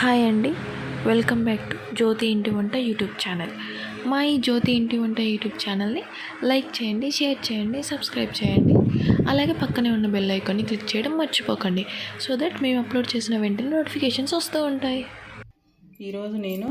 Hi అండి. Welcome back to జ్యోతి ఇంటి వంట యూట్యూబ్ ఛానల్. మా ఈ జ్యోతి ఇంటి వంట యూట్యూబ్ ఛానల్ని లైక్ చేయండి షేర్ చేయండి సబ్స్క్రైబ్ చేయండి. అలాగే పక్కనే ఉన్న బెల్ ఐకాన్ని క్లిక్ చేయడం మర్చిపోకండి. సో దట్ మేము అప్లోడ్ చేసిన వెంటనే నోటిఫికేషన్స్ వస్తూ ఉంటాయి. ఈరోజు నేను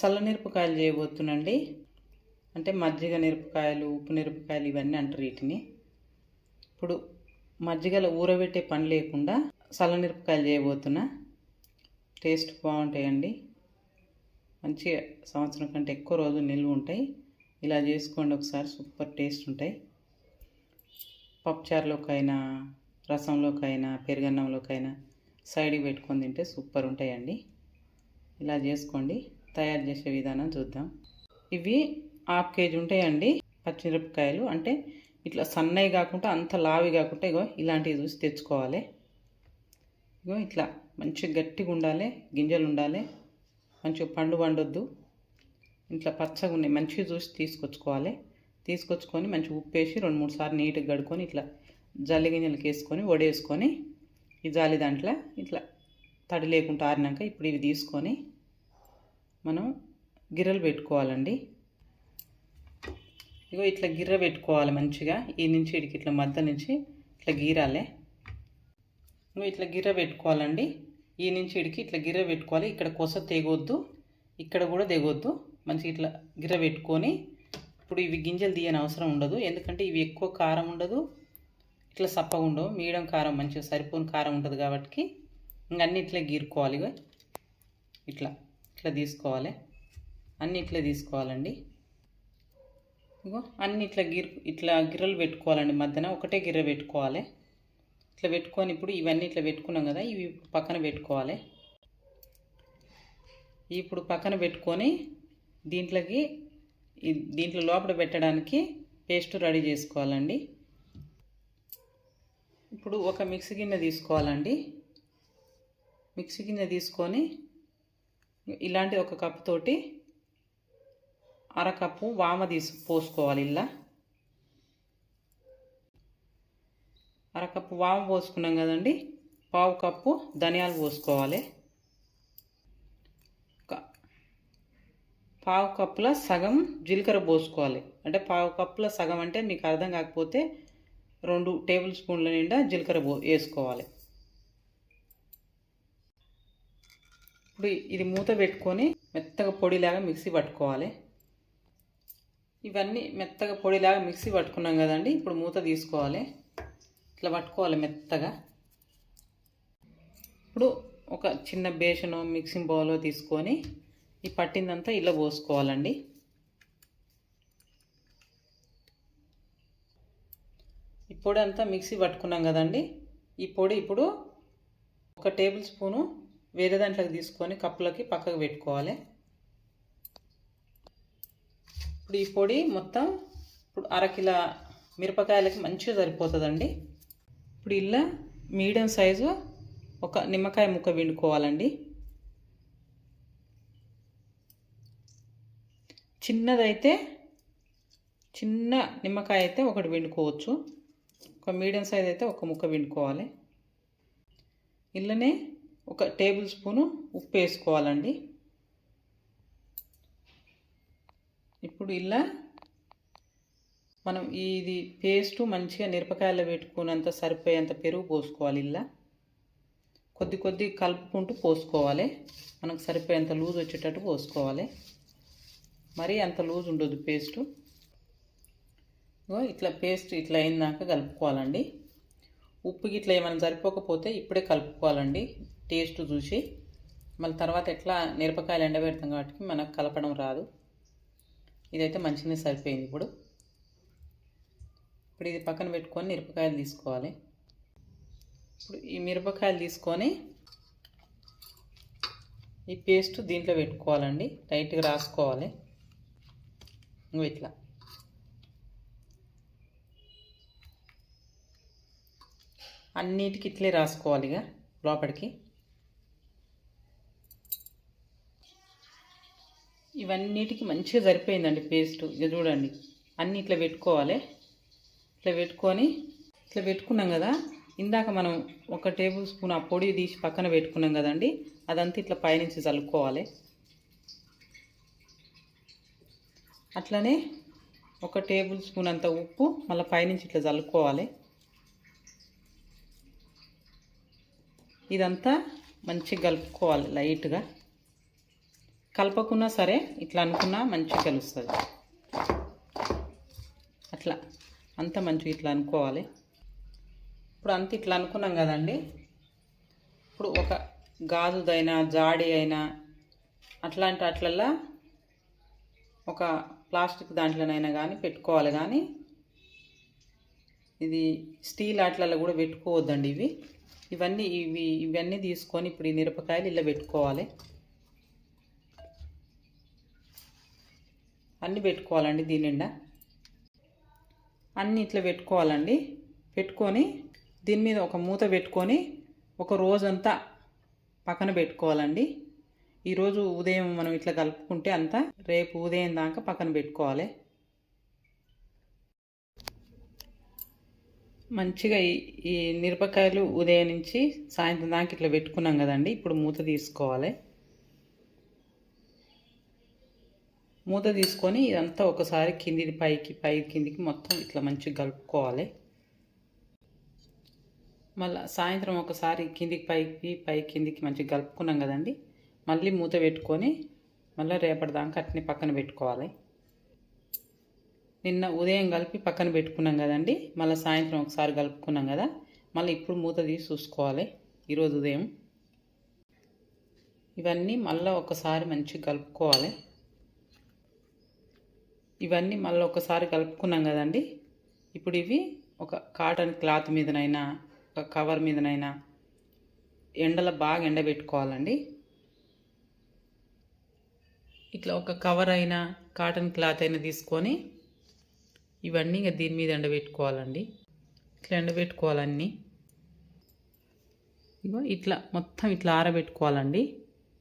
సల్లనిరపకాయలు చేయబోతున్నాండి అంటే మజ్జిగ మిరపకాయలు ఉప్పు మిరపకాయలు ఇవన్నీ అంటారు వీటిని. ఇప్పుడు మజ్జిగలో ఊరబెట్టే పని లేకుండా సల్లనిరపకాయలు చేయబోతున్నా. టేస్ట్ బాగుంటాయండి. మంచిగా సంవత్సరం కంటే ఎక్కువ రోజులు నిల్వ ఉంటాయి. ఇలా చేసుకోండి ఒకసారి సూపర్ టేస్ట్ ఉంటాయి. పప్పుచారులోకైనా రసంలోకైనా పెరుగన్నంలోకైనా సైడ్కి పెట్టుకొని తింటే సూపర్ ఉంటాయండి. ఇలా చేసుకోండి తయారు చేసే విధానం చూద్దాం. ఇవి హాఫ్ కేజీ ఉంటాయండి పచ్చిమిరపకాయలు. అంటే ఇట్లా సన్నవి కాకుండా అంత లావి కాకుండా ఇగో ఇలాంటివి చూసి తెచ్చుకోవాలి. ఇగో ఇట్లా మంచిగా గట్టిగా ఉండాలి గింజలు ఉండాలి. మంచిగా పండు పండొద్దు. ఇట్లా పచ్చగా ఉన్నాయి మంచిగా చూసి తీసుకొచ్చుకోవాలి. తీసుకొచ్చుకొని మంచిగా ఉప్పు వేసి రెండు మూడు సార్లు నీట్గా గడుకొని ఇట్లా జల్లి గింజలకి వేసుకొని వడేసుకొని ఈ జాలి దాంట్లో ఇట్లా తడి లేకుండా ఆరినాక ఇప్పుడు ఇవి తీసుకొని మనం గిర్రలు పెట్టుకోవాలండి. ఇగో ఇట్లా గిర్ర పెట్టుకోవాలి మంచిగా. ఈ నుంచి ఇడికి ఇట్లా మధ్య నుంచి ఇట్లా గీరాలి. నువ్వు ఇట్లా గిర్ర పెట్టుకోవాలండి. ఈ నుంచి ఇడికి ఇట్లా గిర్ర పెట్టుకోవాలి. ఇక్కడ కొస తెగొద్దు. ఇక్కడ కూడా తెగొద్దు. మంచిగా ఇట్లా గిర్ర పెట్టుకొని ఇప్పుడు ఇవి గింజలు తీయని అవసరం ఉండదు. ఎందుకంటే ఇవి ఎక్కువ కారం ఉండదు. ఇట్లా సప్పగా ఉండవు. మీడియం కారం మంచిగా సరిపోని కారం ఉంటుంది కాబట్టి ఇంక అన్ని ఇట్లా గీరుకోవాలి. ఇట్లా ఇట్లా తీసుకోవాలి. అన్నీ ఇట్లా తీసుకోవాలండి. ఇగో అన్నీ ఇట్లా గిర్ ఇట్లా గిర్రలు పెట్టుకోవాలండి మధ్యన. ఒకటే గిర్ర పెట్టుకోవాలి. ఇట్లా పెట్టుకొని ఇప్పుడు ఇవన్నీ ఇట్లా పెట్టుకున్నాం కదా ఇవి పక్కన పెట్టుకోవాలి. ఇప్పుడు పక్కన పెట్టుకొని దీంట్లోకి దీంట్లో లోపల పెట్టడానికి పేస్ట్ రెడీ చేసుకోవాలండి. ఇప్పుడు ఒక మిక్సీ గిన్నె తీసుకోవాలండి. మిక్సీ గిన్నె తీసుకొని ఇలాంటి ఒక కప్పు తోటి అరకప్పు వామ తీసు పోసుకోవాలి ఇలా. అరకప్పు వామ పోసుకున్నాం కదండి. పావు కప్పు ధనియాలు పోసుకోవాలి. పావు కప్పుల సగం జీలకర్ర పోసుకోవాలి. అంటే పావు కప్పుల సగం అంటే మీకు అర్థం కాకపోతే రెండు టేబుల్ స్పూన్ల నిండా జీలకర్ర పో వేసుకోవాలి. ఇప్పుడు ఇది మూత పెట్టుకొని మెత్తగా పొడిలాగా మిక్సీ పట్టుకోవాలి. ఇవన్నీ మెత్తగా పొడిలాగా మిక్సీ పట్టుకున్నాం కదండి. ఇప్పుడు మూత తీసుకోవాలి. ఇట్లా పట్టుకోవాలి మెత్తగా. ఇప్పుడు ఒక చిన్న బేషను మిక్సింగ్ బౌల్లో తీసుకొని ఈ పట్టిందంతా ఇలా పోసుకోవాలండి. ఈ పొడి అంతా మిక్సీ పట్టుకున్నాం కదండి. ఈ పొడి ఇప్పుడు ఒక టేబుల్ స్పూను వేరే దాంట్లోకి తీసుకొని కప్పులకి పక్కకు పెట్టుకోవాలి. ఇప్పుడు ఈ పొడి మొత్తం ఇప్పుడు అరకిల మిరపకాయలకి మంచిగా సరిపోతుందండి. ఇప్పుడు ఇలా మీడియం సైజు ఒక నిమ్మకాయ ముక్క పిండుకోవాలండి. చిన్నదైతే చిన్న నిమ్మకాయ అయితే ఒకటి పిండుకోవచ్చు. ఒక మీడియం సైజ్ అయితే ఒక ముక్క పిండుకోవాలి. ఇళ్ళనే ఒక టేబుల్ స్పూను ఉప్పు వేసుకోవాలండి. ఇప్పుడు ఇలా మనం ఇది పేస్ట్ మంచిగా మిరపకాయలు పెట్టుకున్నంత సరిపోయేంత పెరుగు పోసుకోవాలి ఇలా. కొద్ది కొద్ది కలుపుకుంటూ పోసుకోవాలి. మనకు సరిపోయేంత లూజ్ వచ్చేటట్టు పోసుకోవాలి. మరీ అంత లూజ్ ఉండదు పేస్టు ఇట్లా పేస్ట్ ఇట్లా అయిందాక కలుపుకోవాలండి. ఉప్పు ఇట్లా ఏమైనా సరిపోకపోతే ఇప్పుడే కలుపుకోవాలండి. టేస్ట్ చూసి. మళ్ళీ తర్వాత ఎట్లా మిరపకాయలు ఎండబెడతాం కాబట్టి మనకు కలపడం రాదు. ఇదైతే మంచిగానే సరిపోయింది ఇప్పుడు. ఇప్పుడు ఇది పక్కన పెట్టుకొని మిరపకాయలు తీసుకోవాలి. ఇప్పుడు ఈ మిరపకాయలు తీసుకొని ఈ పేస్ట్ దీంట్లో పెట్టుకోవాలండి. టైట్గా రాసుకోవాలి. ఇంకో ఇట్లా. అన్నిటికి ఇట్లే రాసుకోవాలి ఇక లోపలికి. ఇవన్నిటికి మంచిగా సరిపోయిందండి పేస్ట్. ఇక చూడండి. అన్ని ఇట్లా పెట్టుకోవాలి. ఇట్లా పెట్టుకొని ఇట్లా పెట్టుకున్నాం కదా. ఇందాక మనం ఒక టేబుల్ స్పూన్ ఆ పొడి తీసి పక్కన పెట్టుకున్నాం కదండి. అదంతా ఇట్లా పైనుంచి చల్లుకోవాలి. అట్లనే ఒక టేబుల్ స్పూన్ అంత ఉప్పు మళ్ళీ పైనుంచి ఇట్లా చల్లుకోవాలి. ఇదంతా మంచిగా కలుపుకోవాలి లైట్గా. కలపకున్నా సరే ఇట్లా అనుకున్నా మంచిగా కలుస్తుంది. అంత మంచిగా ఇట్లా అనుకోవాలి. ఇప్పుడు అంత ఇట్లా అనుకున్నాం కదండి. ఇప్పుడు ఒక గాజుదైనా జాడి అయినా అట్లాంటి అట్లల్లా ఒక ప్లాస్టిక్ దాంట్లోనైనా కానీ పెట్టుకోవాలి కానీ ఇది స్టీల్ అట్లలో కూడా పెట్టుకోవద్దండి ఇవి. ఇవన్నీ ఇవి ఇవన్నీ తీసుకొని ఇప్పుడు ఈ మిరపకాయలు ఇలా పెట్టుకోవాలి. అన్నీ పెట్టుకోవాలండి దీని నిండా. అన్నీ ఇట్లా పెట్టుకోవాలండి. పెట్టుకొని దీని మీద ఒక మూత పెట్టుకొని ఒక రోజంతా పక్కన పెట్టుకోవాలండి. ఈరోజు ఉదయం మనం ఇట్లా కలుపుకుంటే అంతా రేపు ఉదయం దాకా పక్కన పెట్టుకోవాలి. మంచిగా ఈ ఈ మిరపకాయలు ఉదయం నుంచి సాయంత్రం దాకా ఇట్లా పెట్టుకున్నాం కదండి. ఇప్పుడు మూత తీసుకోవాలి. మూత తీసుకొని ఇదంతా ఒకసారి కిందిది పైకి పై కిందికి మొత్తం ఇట్లా మంచిగా కలుపుకోవాలి. మళ్ళీ సాయంత్రం ఒకసారి కిందికి పైకి పై కిందికి మంచిగా కలుపుకున్నాం కదండి. మళ్ళీ మూత పెట్టుకొని మళ్ళీ రేపటి దాకా అట్నే పక్కన పెట్టుకోవాలి. నిన్న ఉదయం కలిపి పక్కన పెట్టుకున్నాం కదండి. మళ్ళీ సాయంత్రం ఒకసారి కలుపుకున్నాం కదా. మళ్ళీ ఇప్పుడు మూత తీసి చూసుకోవాలి ఈరోజు ఉదయం. ఇవన్నీ మళ్ళీ ఒకసారి మంచిగా కలుపుకోవాలి. ఇవన్నీ మళ్ళీ ఒకసారి కలుపుకున్నాం కదండి. ఇప్పుడు ఇవి ఒక కాటన్ క్లాత్ మీదనైనా ఒక కవర్ మీదనైనా ఎండలో బాగా ఎండబెట్టుకోవాలండి. ఇట్లా ఒక కవర్ అయినా కాటన్ క్లాత్ అయినా తీసుకొని ఇవన్నీ ఇంకా దీని మీద ఎండబెట్టుకోవాలండి. ఇట్లా ఎండబెట్టుకోవాలన్నీ. ఇగో ఇట్లా మొత్తం ఇట్లా ఆరబెట్టుకోవాలండి.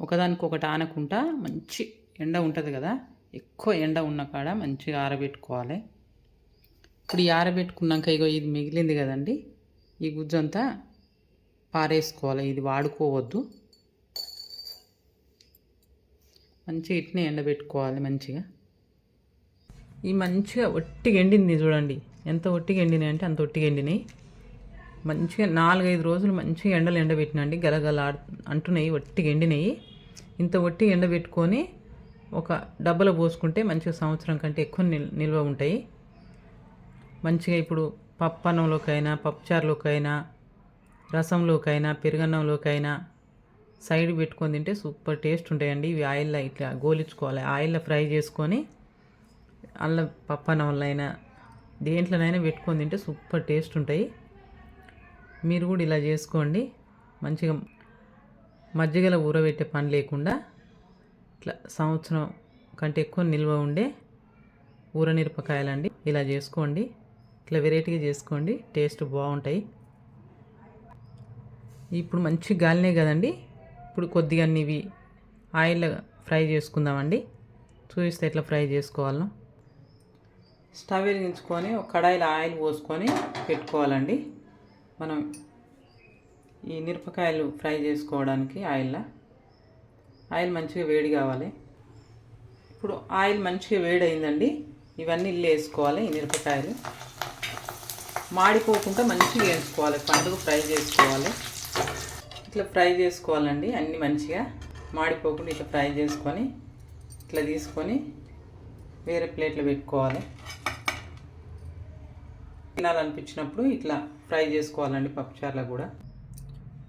ఒకదానికి ఒకటి ఆనకుండా మంచి ఎండ ఉంటుంది కదా. ఎక్కువ ఎండ ఉన్న కాడ మంచిగా ఆరబెట్టుకోవాలి. ఇప్పుడు ఈ ఆరబెట్టుకున్నాక ఇగో ఇది మిగిలింది కదండి ఈ గుజ్జంతా పారేసుకోవాలి ఇది వాడుకోవద్దు. మంచిగా ఇట్నే ఎండబెట్టుకోవాలి మంచిగా. ఈ మంచిగా ఒట్టిగా ఎండింది చూడండి ఎంత ఒట్టిగా ఎండినాయి అంటే అంత ఒట్టిగా ఎండినాయి. మంచిగా నాలుగైదు రోజులు మంచిగా ఎండలు ఎండబెట్టినండి గలగల అంటున్నాయి ఒట్టిగా ఎండినాయి. ఇంత ఒట్టిగా ఎండబెట్టుకొని ఒక డబ్బలో పోసుకుంటే మంచిగా సంవత్సరం కంటే ఎక్కువ నిల్ నిల్వ ఉంటాయి. మంచిగా ఇప్పుడు పప్పు అన్నంలోకైనా పప్పుచారులోకైనా రసంలోకైనా పెరుగన్నంలోకైనా సైడ్ పెట్టుకొని తింటే సూపర్ టేస్ట్ ఉంటాయండి. ఇవి ఆయిల్లో ఇట్లా గోలించుకోవాలి. ఆయిల్లో ఫ్రై చేసుకొని అల్లం పప్పు అన్నంలో అయినా దేంట్లోనైనా పెట్టుకొని తింటే సూపర్ టేస్ట్ ఉంటాయి. మీరు కూడా ఇలా చేసుకోండి. మంచిగా మజ్జిగలో ఊరబెట్టే పని లేకుండా ఇట్లా సంవత్సరం కంటే ఎక్కువ నిల్వ ఉండే ఊరమిరపకాయలండి ఇలా చేసుకోండి. ఇట్లా వెరైటీగా చేసుకోండి. టేస్ట్ బాగుంటాయి. ఇప్పుడు మంచి గాలినే కదండి. ఇప్పుడు కొద్దిగా ఇవి ఆయిల్ ఫ్రై చేసుకుందామండి. చూపిస్తే ఎట్లా ఫ్రై చేసుకోవాలో. స్టవ్ వెలిగించుకొని ఒక కడాయిలో ఆయిల్ పోసుకొని పెట్టుకోవాలండి. మనం ఈ మిరపకాయలు ఫ్రై చేసుకోవడానికి ఆయిల్లో. ఆయిల్ మంచిగా వేడి కావాలి. ఇప్పుడు ఆయిల్ మంచిగా వేడి అయిందండి ఇవన్నీ ఇల్లు వేసుకోవాలి ఈ మిరపకాయలు. మాడిపోకుండా మంచిగా వేసుకోవాలి. పండుగ ఫ్రై చేసుకోవాలి. ఇట్లా ఫ్రై చేసుకోవాలండి అన్నీ మంచిగా. మాడిపోకుండా ఇట్లా ఫ్రై చేసుకొని ఇట్లా తీసుకొని వేరే ప్లేట్లో పెట్టుకోవాలి. తినాలనిపించినప్పుడు ఇట్లా ఫ్రై చేసుకోవాలండి పప్పుచారులో కూడా.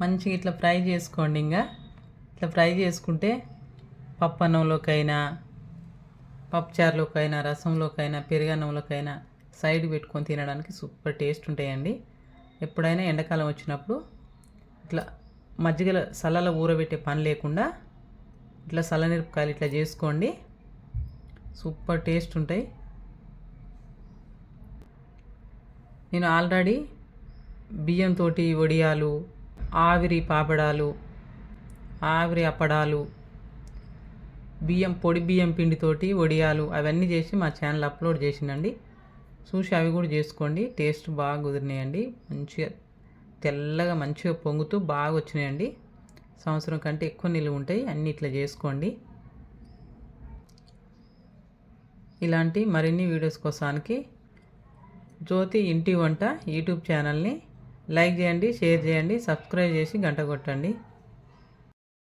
మంచిగా ఇట్లా ఫ్రై చేసుకోండి ఇంకా. ఇట్లా ఫ్రై చేసుకుంటే పప్పు అన్నంలోకైనా పప్పుచారులోకైనా రసంలోకైనా పెరుగన్నంలోకైనా సైడ్ పెట్టుకొని తినడానికి సూపర్ టేస్ట్ ఉంటాయండి. ఎప్పుడైనా ఎండాకాలం వచ్చినప్పుడు ఇట్లా మజ్జిగల సల్లల ఊరబెట్టే పని లేకుండా ఇట్లా సల్లనిరపకాయలు ఇట్లా చేసుకోండి. సూపర్ టేస్ట్ ఉంటాయి. నేను ఆల్రెడీ బియ్యంతో వడియాలు ఆవిరి పాపడాలు ఆవిరి అప్పడాలు బియ్యం పొడి బియ్యం పిండితోటి వడియాలు అవన్నీ చేసి మా ఛానల్ అప్లోడ్ చేసిందండి. చూసి అవి కూడా చేసుకోండి. టేస్ట్ బాగా కుదిరినాయండి. మంచిగా తెల్లగా మంచిగా పొంగుతూ బాగా వచ్చినాయండి. సంవత్సరం కంటే ఎక్కువ నిలువ ఉంటాయి. అన్ని ఇట్లా చేసుకోండి. ఇలాంటి మరిన్ని వీడియోస్ కోసానికి జ్యోతి ఇంటి వంట యూట్యూబ్ ఛానల్ని లైక్ చేయండి షేర్ చేయండి సబ్స్క్రైబ్ చేసి గంట కొట్టండి.